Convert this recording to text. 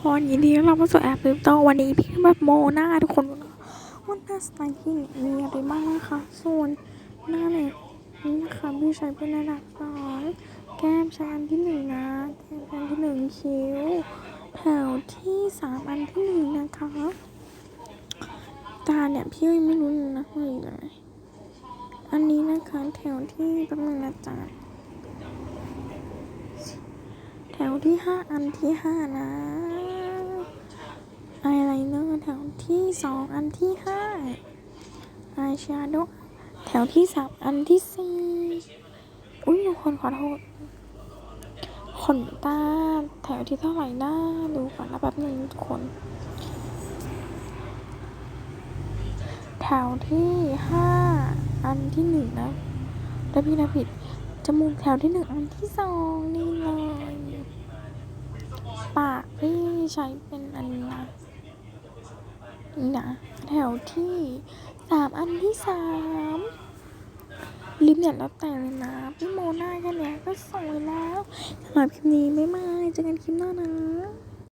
คนยินดีต้อนรับเข้าสู่แอปลิปโตวันนี้พี่แบบโมหน้าทุกคนว่าหน้าสไตล์ที่มีอะไรบ้างนะคะส่วนหน้าเนี่ยนี่นะคะพี่ใช้เป็นระดับสองแก้มใช้นที่หนึ่งนะแก้มอันที่หนึ่งคิ้วแถวที่สามอันที่หนึ่งนะคะตาเนี่ยพี่ยังไม่รู้นะว่าอยู่ไหนอันนี้นะคะแถวที่แป๊บนึงนะจ๊ะแถวที่ห้าอันที่ห้านะอายไลเนอร์แถว ที่สองอันที่ห้าอายแชโดว์แถวที่สามอันที่สี่อุ้ยทุกคนขอโทษขนตาแถวที่เท่าไหร่นะดูก่อนนะแป๊บหนึงทุกคน แถวที่ห้าอันที่หนึ่งนะแล้วพี่นะผิดจมูกแถวที่หนึ่งอันที่สองนี่เลยปากพี่ใช้เป็นอันนี้นะ นี่นะ แถวที่สามอันที่สามลิมเนี่ยแล้วแต่เลยนะ พี่โมหน้าแค่นี้ก็สวยแล้วสำหรับคลิปนี้ไม่มาเจอกันคลิปหน้านะ